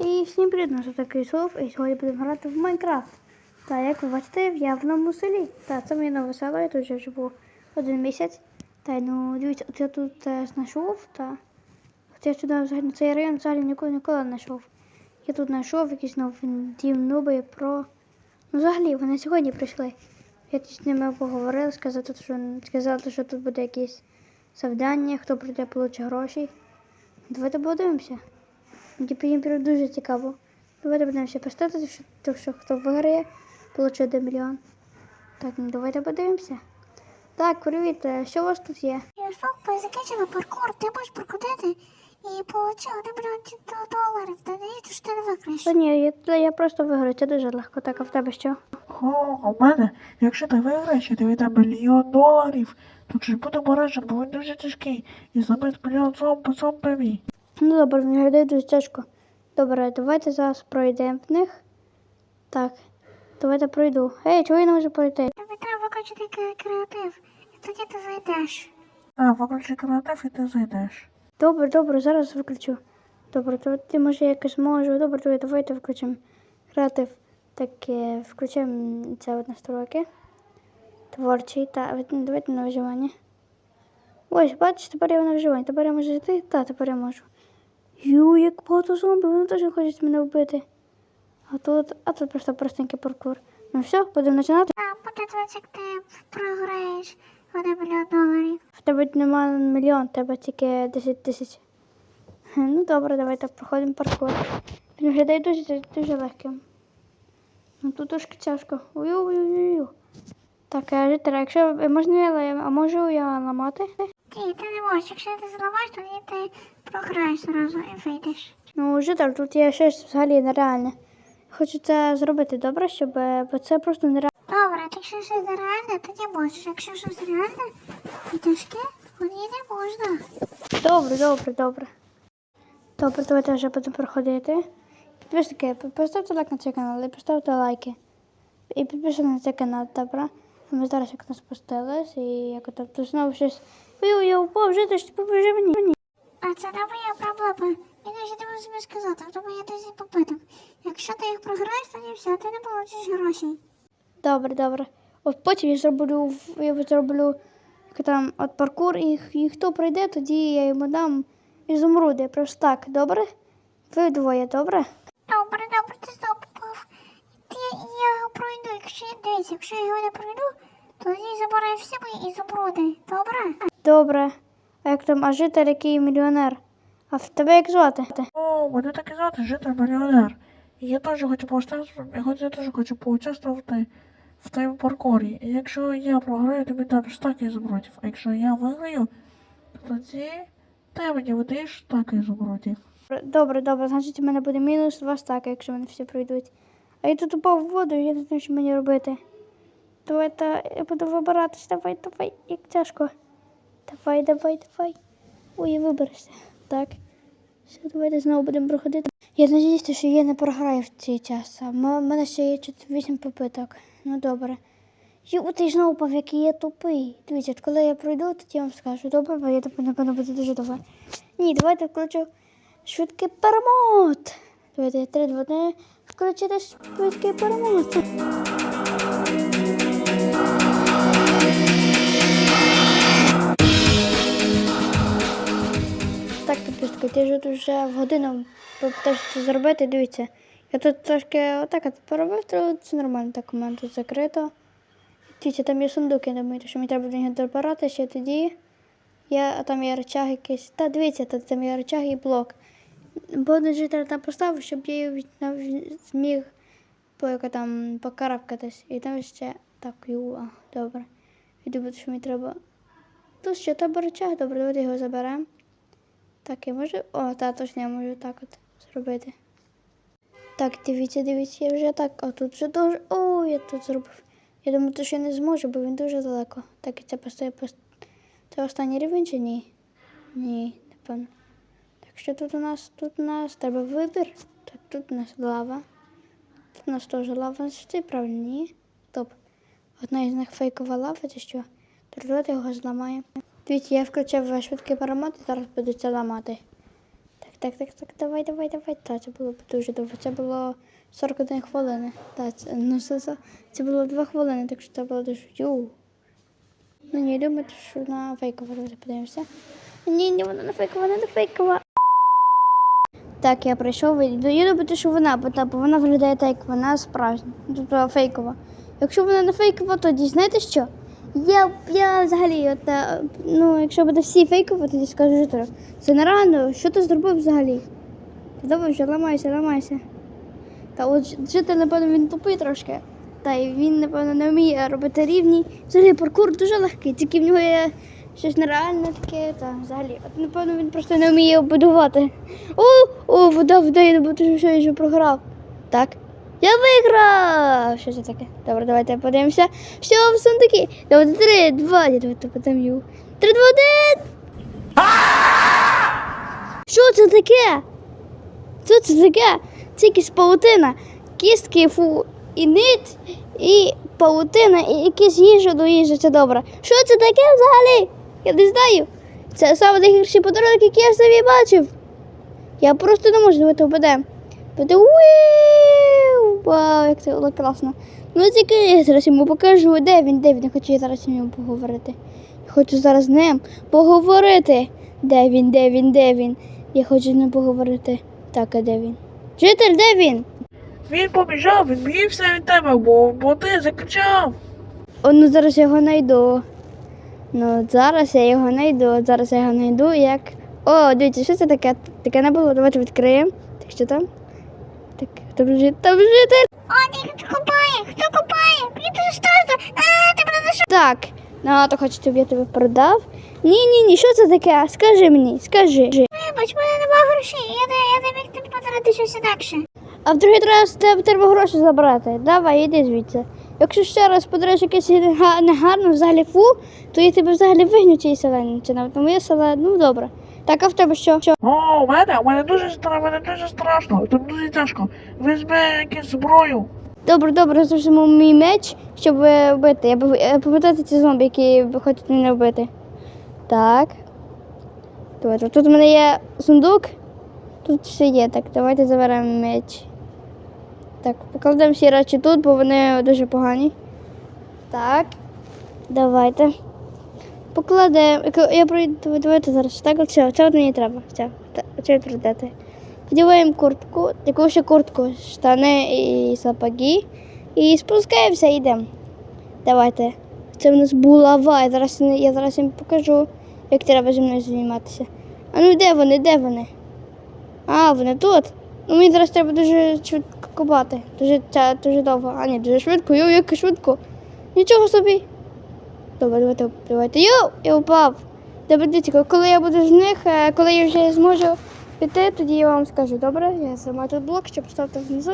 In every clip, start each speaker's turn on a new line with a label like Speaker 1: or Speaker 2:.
Speaker 1: І всім привіт, це такий слов, і сьогодні будемо грати в Майнкрафт. Та як ви бачите, в явному селі. Та це моє нове село, я тут вже живу один місяць. Та ну дивіться, от я тут е, знайшов, та от я сюди взагалі на цей район взагалі ніколи ніколи не знайшов. Я тут знайшов якісь нові нуби про. Ну взагалі вони сьогодні прийшли. Я тут з ними поговорив, сказати, що сказали, що тут буде якесь завдання, хто прийде, получить гроші. Давайте подивимося. Типу їм прям дуже цікаво. Давайте будемо ще поставити, що, то, що хто виграє, получить 1 мільйон. Так, ну давайте подивимося. Так, привіт, е, що у вас тут є?
Speaker 2: Я шок, закінчила паркур, ти можеш прокудити і отримав 1 мільйон доларів. Та не що ти не викраєш.
Speaker 1: Та ні, я, та я просто виграю, це дуже легко. Так, а в тебе що?
Speaker 3: О, у мене, якщо ти виграєш, я тобі дам мільйон доларів, то чи будемо разом, бо він дуже тяжкий. І забить мільйон зомби зомбові.
Speaker 1: Ну добре, виглядає дуже тяжко. Добре, давайте зараз пройдемо в них. Так, давайте пройду. Ей, чого я не можу пройти?
Speaker 2: Тобі треба кре- креатив, і тоді ти зайдеш.
Speaker 3: А, виключи креатив і ти зайдеш.
Speaker 1: Добре, добре, зараз виключу. Добре, то ти може якось можу. Добре, давай, давайте включимо креатив. Так, е, включимо це от настройки. Творчий, та ну, давайте на виживання. Ось, бачиш, тепер я на виживання. Тепер я можу зайти? Так, тепер я можу. Ю, як багато зомбі, вони теж хочуть мене вбити. А тут, а тут просто простенький паркур. Ну все, будемо починати.
Speaker 2: А буде дивитися, як ти програєш 1 мільйон доларів.
Speaker 1: В тебе немає мільйон, в тебе тільки 10 тисяч. Ну добре, давайте проходимо паркур. Він виглядає дуже, дуже легким. Ну тут трошки тяжко. Ой-ой-ой. Так, жителя, якщо можна я, ла- а можу я ламати?
Speaker 2: Ні, ти не можеш. Якщо ти зламаєш, тоді ти програєш зразу і вийдеш.
Speaker 1: Ну, житель, тут є щось взагалі нереальне. Хочу це зробити добре, щоб. е, Бо це просто нереально.
Speaker 2: Добре, то якщо щось нереальне, тоді можеш. Якщо щось реальне і тяжке, тоді не можна.
Speaker 1: Добре, добре, добре. Добре, давайте вже будемо проходити. Підписники, поставте лайк на цей канал і поставте лайки. І підписуйтесь на цей канал, добре? Ми зараз як нас спустились і як там тут знову щось. Ой, я упав, жити ж мені.
Speaker 2: А це не моя проблема. Я навіть не можу собі сказати, в тому є 10 попиток. Якщо ти їх програєш, тоді все, ти не получиш грошей.
Speaker 1: Добре, добре. От потім я зроблю, я зроблю там от паркур, і, і хто прийде, тоді я йому дам ізумруди. Просто так, добре? Ви двоє, добре?
Speaker 2: Добре, добре, ти знову попав. Ти, я його пройду, якщо я дивись, якщо я його не пройду, тоді забирай всі мої ізумруди. Добре?
Speaker 1: Добре. А як там, а житель який мільйонер? А в тебе як звати?
Speaker 3: О, мене так і звати житель мільйонер. І я теж хочу поучаствувати, я теж хочу поучаствувати в твоєму паркурі. І якщо я програю, тобі дам стак ізумрудів. А якщо я виграю, то тоді ти мені видаєш стак ізумрудів.
Speaker 1: Добре, добре, значить у мене буде мінус два стаки, якщо вони всі пройдуть. А я тут упав в воду, я не знаю, що мені робити. Давайте я буду вибиратись. Давай, давай, як тяжко. Давай, давай, давай. Ой, я виберешся. Так. Все, давайте знову будемо проходити. Я надіюся, що я не програю в цей час. В мене ще є 8 попиток. Ну добре. Ю, ти знову упав, який я тупий. Дивіться, коли я пройду, тоді я вам скажу. Добре, бо я напевно буде дуже добре. Ні, давайте включу швидкий перемот. Давайте 3, 2, 1. Включити швидкий перемот. Підписка, я ж тут вже в годину попитався це зробити. Дивіться. Я тут трошки отак от поробив, то це нормально, так у мене тут закрито. Дивіться, там є сундук, я думаю, що мені треба до нього добиратися тоді. Я, а там є речаг якийсь. Та дивіться, та, там є речаг і блок. Бо житель там поставив, щоб я в- зміг там покарабкатись. І там ще так, ю, а, добре. Думаю, що мені треба. Тут ще треба речаг, добре, давайте його заберемо. Так, я можу. О, та точно я можу так от зробити. Так, дивіться, дивіться, я вже так. А тут вже дуже. О, я тут зробив. Я думаю, що я не зможу, бо він дуже далеко. Так, і це просто пост... Це останній рівень чи ні? Ні, напевно. Так що тут у нас? Тут у нас треба вибір. Так, тут у нас лава. Тут у нас теж лава. Це правильно, ні? Стоп. Одна із них фейкова лава, чи що? То давайте його зламаємо. Дивіться, я включив швидкий перемот і зараз буду це ламати. Так, так, так, так, давай, давай, давай. Та, це було б дуже довго. Це було 41 хвилини. Та, це, ну, це, це, було 2 хвилини, так що це було дуже. Ю. Ну ні, думаю, що вона фейкова, давайте подивимося. Ні, ні, вона не фейкова, не фейкова. Так, я прийшов і ну, думаю, що вона, бо, вона виглядає так, як вона справжня, тобто фейкова. Якщо вона не фейкова, тоді знаєте що? Я, я взагалі, от, е, ну, якщо буде всі фейкові, тоді скажу жителю. Це нереально, що ти зробив взагалі? Давай вже ламайся, ламайся. Та от житель, напевно, він тупий трошки. Та й він, напевно, не вміє робити рівні. Взагалі паркур дуже легкий, тільки в нього є щось нереальне таке, та взагалі. От, напевно, він просто не вміє будувати. О, о, вода, вода, я думаю, що я вже програв. Так. Я виграв! Що це таке? Добре, давайте подивимося. Що в сундуки? Давайте три, два, я давайте подам. Три, два, один! Що це таке? Що це таке? Це якась паутина, кістки, фу, і нит, і паутина, і якісь їжа до їжі, це добре. Що це таке взагалі? Я не знаю. Це саме найгірший подарунок, який я собі бачив. Я просто не можу давайте впадемо. Буде уіу! Вау, як це було класно. Ну тільки я зараз йому покажу, де він, де він. Я хочу зараз з ним поговорити. Я хочу зараз з ним поговорити. Де він, де він, де він? Я хочу з ним поговорити. Так, а де він? Житель, де він?
Speaker 3: Він побіжав, він бігся від тебе, бо, бо ти закричав.
Speaker 1: О, ну зараз я його знайду. Ну, от зараз я його знайду. От зараз я його знайду, як. О, дивіться, що це таке? Таке не було. Давайте відкриємо. Так що там? Там житель, там житель.
Speaker 2: О, ні, хто копає? Хто копає? Мені дуже. А, ти мене знайшов.
Speaker 1: Так, ну то хочеш, щоб я тебе продав? Ні, ні, ні, що це таке? Скажи мені, скажи.
Speaker 2: Вибач, в мене немає грошей. Я не, я не міг тобі подарувати щось інакше.
Speaker 1: А в другий раз тебе треба гроші забрати. Давай, іди звідси. Якщо ще раз подариш якесь нега- негарне взагалі фу, то я тебе взагалі вигню цієї селені. Навіть моє селе, ну добре. Так, а в тебе що? що?
Speaker 3: О, у мене, у мене дуже страшно, мене дуже страшно. Тут дуже тяжко. Візьми якусь зброю.
Speaker 1: Добре, добре, зажму мій меч, щоб вбити. Я е, ці зомбі, які хочуть мене вбити. Так. Давайте. Тут у мене є сундук. Тут все є. Так, давайте заберемо меч. Так, покладемо всі речі тут, бо вони дуже погані. Так. Давайте. Покладемо. Я пройду. Давайте зараз. Так, все, це от мені треба. Все, це пройдете. Вдіваємо куртку, яку ще куртку, штани і сапоги. І спускаємося йдемо. Давайте. Це в нас булава. Я зараз, я зараз їм покажу, як треба зі мною займатися. А ну де вони? Де вони? А, вони тут. Ну мені зараз треба дуже швидко копати. Дуже, дуже довго. А ні, дуже швидко. Йо, як швидко. Нічого собі. Добре, давайте, давайте. Йо, я впав. Добре, дивіться, коли я буду з них, е, коли я вже зможу піти, тоді я вам скажу, добре? Я займаю тут блок, щоб поставити внизу,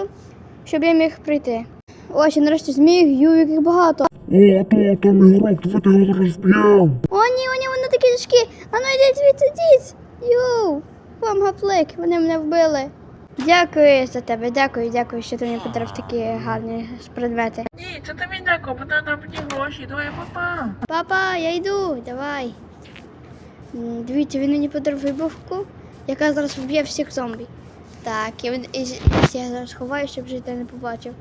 Speaker 1: щоб я міг прийти. Ось, я нарешті зміг, ю, яких багато.
Speaker 4: О, то, там ігрок, давайте його зараз зб'ємо.
Speaker 1: О, ні, вони такі тяжкі. А ну йдіть звідси, йдіть. Йоу, вам гаплик, вони мене вбили. Дякую за тебе, дякую, дякую, що ти мені подарував такі гарні предмети.
Speaker 3: Ні, це тобі дякую, бо нам мені гроші. Давай, папа.
Speaker 1: Папа, я йду, давай. М, Дивіться, він мені подарував вибухку, яка зараз вб'є всіх зомбі. Так, і, він- і, з- я зараз ховаю, щоб житель не побачив.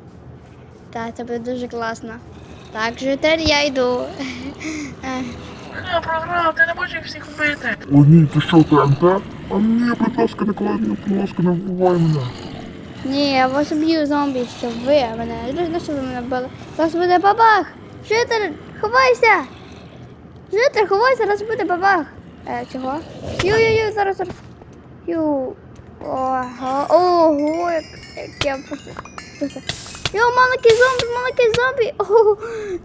Speaker 1: Так, це буде дуже класно. Так, житель, я йду. Е,
Speaker 3: Ха, програв, ти не можеш їх всіх вбити.
Speaker 4: О, ні, ти що, ТНТ? А ні, будь ласка, не клади, будь ласка, не вбивай мене.
Speaker 1: Ні, я вас б'ю зомбі, щоб ви мене. Ну, що ви мене били? Зараз буде бабах! Житель, ховайся! Житель, ховайся, зараз буде бабах. Е, чого? Ю-ю-ю, зараз, зараз. Ю. Ого, ого, як, як я просто. просто- Йо, маленький зомбі, маленький зомбі. Ого,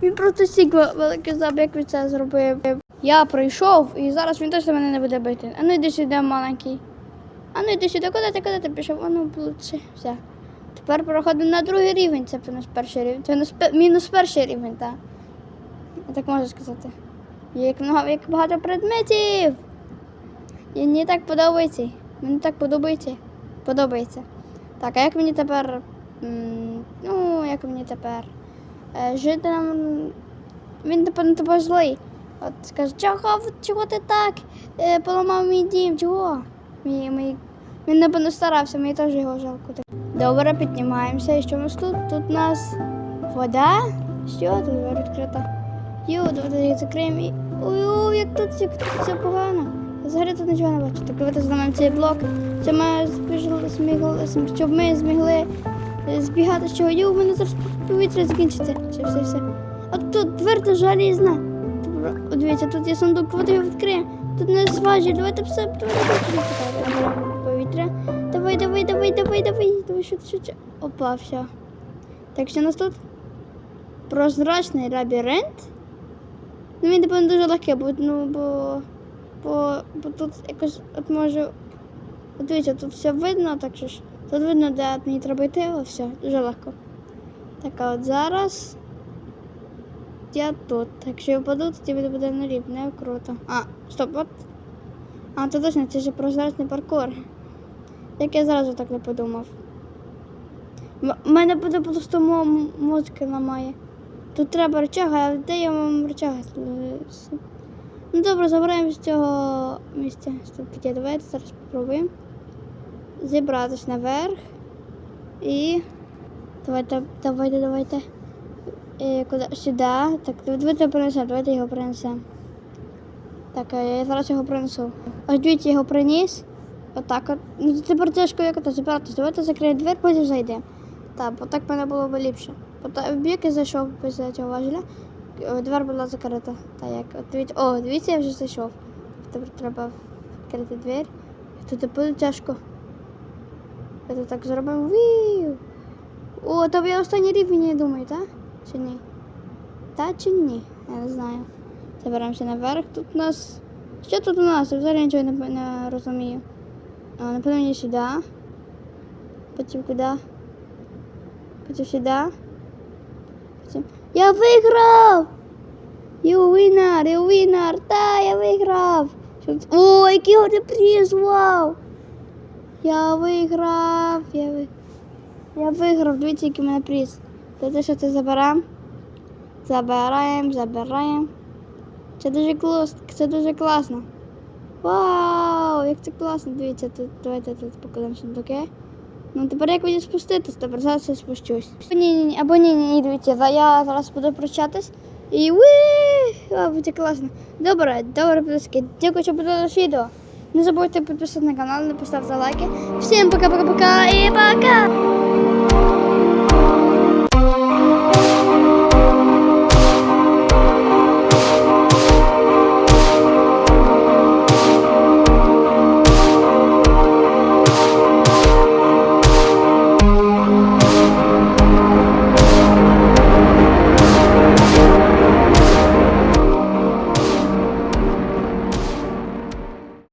Speaker 1: він просто сігма, великий зомбі, як він це зробив. Я прийшов і зараз він точно мене не буде бити. А ну йди сюди, маленький. А ну йди сюди, куди ти, куди ти пішов? А ну. Все. Тепер переходимо на другий рівень, це нас перший рівень. Це мінус перший рівень, так. Я так можу сказати. Як, много, як багато предметів. І мені так подобається. Мені так подобається. Подобається. Так, а як мені тепер. Ну, як мені тепер. Е, жити нам. Він тепер злий. От скаже, чого, чого ти так? Е, поламав мій дім, чого? Мій, мій Він напевно старався, мені теж його жалко. Добре, піднімаємося. І що у нас тут? Тут у нас вода. Що тут відкрита? Йо, давайте закриємо. і- Ой, як тут, тут все погано. Взагалі тут нічого не бачу. Так давайте зламаємо цей блок. Це ми змігли, щоб ми змогли е, збігати з чого. Йо, у мене зараз повітря закінчиться. Все, все, все. А тут дверта залізна. Добре, О, дивіться, тут є сундук, його відкриємо. Тут не зважі, давайте все, повітря. Давай, давай, давай, давай, давай, давай, що що, що. Опа, все. Так, що у нас тут? Прозрачний лабіринт. Ну, він, напевно, дуже легкий, бо, ну, бо, бо, бо тут якось, от може, от дивіться, тут все видно, так що ж, тут видно, де мені треба йти, о, все, дуже легко. Так, а от зараз я тут. Якщо я впаду, тоді буде буде на рівне, круто. А, стоп, от. А, це точно, це ж прозрачний паркур. Як я зразу так не подумав. У мене буде просто мо- мозки ламає. Тут треба рычаг, а де я вам рычаг? Е, Ну добре, забираємо з цього місця. Стоп, піде, давайте зараз спробуємо. Зібратись наверх. І. Давайте, давайте, давайте. Е, куди? Сюди. Так, давайте принесемо, давайте його принесемо. Так, е, я зараз його принесу. Ось дивіться, його приніс. Отак от. Ну тепер тяжко як то забиратись. Давайте закриємо двері, потім зайдемо. Так, бо так мене було б ліпше. Та- як я зайшов після цього важеля, е, двер була закрита. Та як. От дивіться, о, дивіться, я вже зайшов. Тепер треба відкрити двері. Тут буде тяжко. Я тут так зробимо. Віу. О, то я останній рівень, я думаю, так? Чи ні? Та чи ні? Я не знаю. Заберемося наверх. Тут у нас. Що тут у нас? Я взагалі нічого не, не розумію. А, напевно, мені сюди. Потім куди? Потім сюди. Потім... Я виграв! You winner, you winner! Та, я виграв! О, який гарний приз! Вау! Я виграв! Я, ви... я виграв, дивіться, який у мене приз. Давайте що це заберемо. Забираємо, забираємо. Це дуже клас, це дуже класно. Вау, як це класно, дивіться, тут давайте тут покладемо сундуки. Ну тепер як мені спуститись, тепер зараз я спущусь. Ні, ні, або ні, ні, дивіться, я зараз буду прощатись. І уи! Буде класно. Добре, добре, підписки. Дякую, що подивилися відео. Не забудьте підписатися на канал, не поставте лайки. Всім пока-пока-пока і пока!